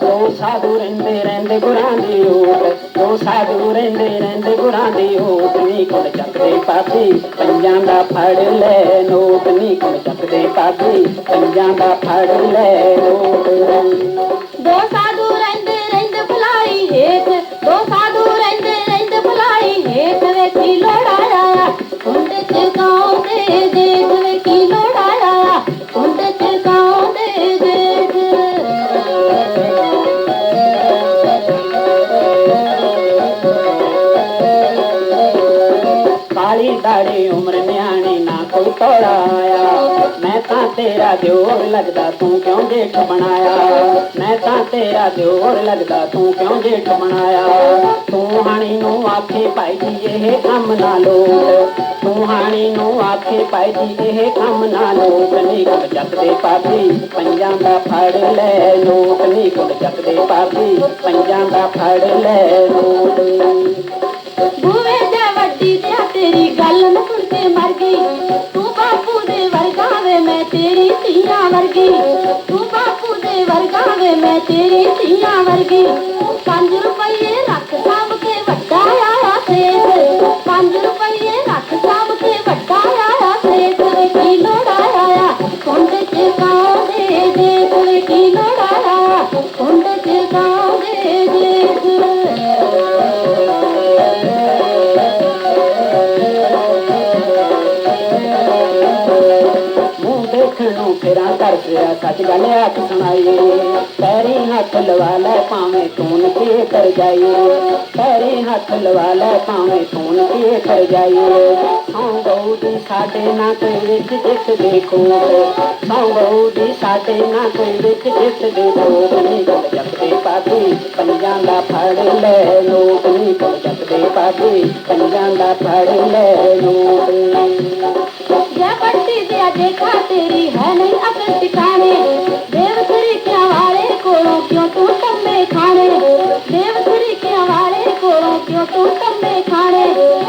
ਦੋ ਸਾਧੂ ਰਹਿੰਦੇ ਰਹਿੰਦੇ ਗੁਰਾਂ ਦੀ ਓਟ ਦੋ ਸਾਧੂ ਰਹਿੰਦੇ ਰਹਿੰਦੇ ਗੁਰਾਂ ਦੀ ਓਟ ਨੀ ਕੋਲ ਚੱਕਦੇ ਪਾਪੀ ਪੰਜਾਂ ਦਾ ਫੜ ਲੈ ਨੋਟ, ਨੀ ਕੋਲ ਚੱਕਦੇ ਪਾਪੀ ਪੰਜਾਂ ਦਾ ਫੜ ਲੈ ਨੋਟ। ਦੋ ਸਾਧੂ ਉਮਰ ਨਿਆਣੀ ਨਾ ਕੋਈ ਤੋੜਾ ਆਇਆ। ਮੈਂ ਤਾਂ ਤੇਰਾ ਦਿਓਰ ਲੱਗਦਾ, ਤੂੰ ਕਿਉਂ ਜੇਠ ਬਣਾਇਆ? ਮੈਂ ਤਾਂ ਤੇਰਾ ਦਿਓਰ ਲੱਗਦਾ, ਤੂੰ ਕਿਉਂ ਜੇਠ ਬਣਾਇਆ? ਤੂੰ ਹਾਣੀ ਨੂੰ ਆਖੇ ਭਾਈ ਜੀ, ਇਹ ਕੰਮ ਨਾ ਲੋਟ ਤੂੰ ਹਾਣੀ ਨੂੰ ਆਖੇ ਭਾਈ ਜੀ, ਇਹ ਕੰਮ ਨਾ ਲੋਟ ਨਹੀਂ ਕੁੜ ਚੱਕਦੇ ਪਾਪੀ ਪੰਜਾਂ ਦਾ ਫੜ ਲੈ ਨੋਟ। ਨਹੀਂ ਕੁੜ ਚੱਕਦੇ ਪਾਪੀ ਪੰਜਾਂ ਦਾ ਫੜ ਲੈ ਨੋਟ। ਬੂਵੇ ਧੀਆਂ ਵਰਗੀ। ਤੂੰ ਬਾਪੂ ਦੇ ਵਰਗਾ ਵੇ, ਮੈਂ ਤੇਰੀ ਧੀਆਂ ਵਰਗੀ। 5 ਰੁਪਏ ਰੱਖ ਸਾਂਭ ਕੇ ਵੱਡਾ ਆਇਆ ਸੇਠ। 5 ਰੁਪਏ ਰੱਖ ਸਾਂਭ ਕੇ ਵੱਡਾ ਆਇਆ ਸੇਠ। ਵੇ, ਕੀ ਲੋੜਾ ਆਇਆ ਕੁੰਡ ਚ ਗਾਉਂ ਦੇ ਵੇ, ਕੀ ਲੋੜਾ ਆਇਆ ਦੇਖਣ ਨੂੰ ਫੇਰਾਂ ਕਰਦਿਆ ਸੱਚ ਗੱਲ ਹੱਥ ਸੁਣਾਈਏ। ਪੈਰੀ ਹੱਥ ਲਵਾ ਲੈ ਭਾਵੇਂ ਤੂੰ ਕੇ ਕਰ ਜਾਈਏ। ਪੈਰੀ ਹੱਥ ਲਵਾ ਲੈ ਭਾਵੇਂ ਤੂੰ ਕੇ ਕਰ ਜਾਈਏ। ਸੌਂ ਗਊ ਦੀ ਸਾਡੇ ਨਾ ਕੋਈ ਵਿੱਚ ਜਿੱਤ ਦੇਖੋ ਸੌਂ ਗਊ ਦੀ ਸਾਡੇ ਨਾ ਕੋਈ ਵਿੱਚ ਜਿੱਤ ਦੇਖੋ ਨਹੀਂ ਗੱਲ ਜਪਦੇ ਪਾਪੀ ਪੰਜਾਂ ਦਾ ਫੜ ਲੈ ਲੋਕ ਨਹੀਂ ਗੱਲ ਜਪਦੇ ਪਾਪੀ ਪੰਜਾਂ ਦਾ ਫੜ ਲੈ ਲੋਕ ਜੈ ਪੱਟੀ ਦੇ ਦੇਖਾ ਤੇਰੀ ਹੈ ਨਹੀਂ ਅਕਲ ਟਿਕਾਣੇ ਦੇਵ ਤਰੀਕਿਆਂ ਵਾਲੇ ਕੋਲੋਂ ਕਿਉਂ ਤੂੰ ਟੰਮੇ ਖਾਣੇ? ਦੇਵ ਤਰੀਕਿਆਂ ਵਾਲੇ ਕੋਲੋਂ ਕਿਉਂ ਤੂੰ ਟੰਮੇ ਖਾਣੇ?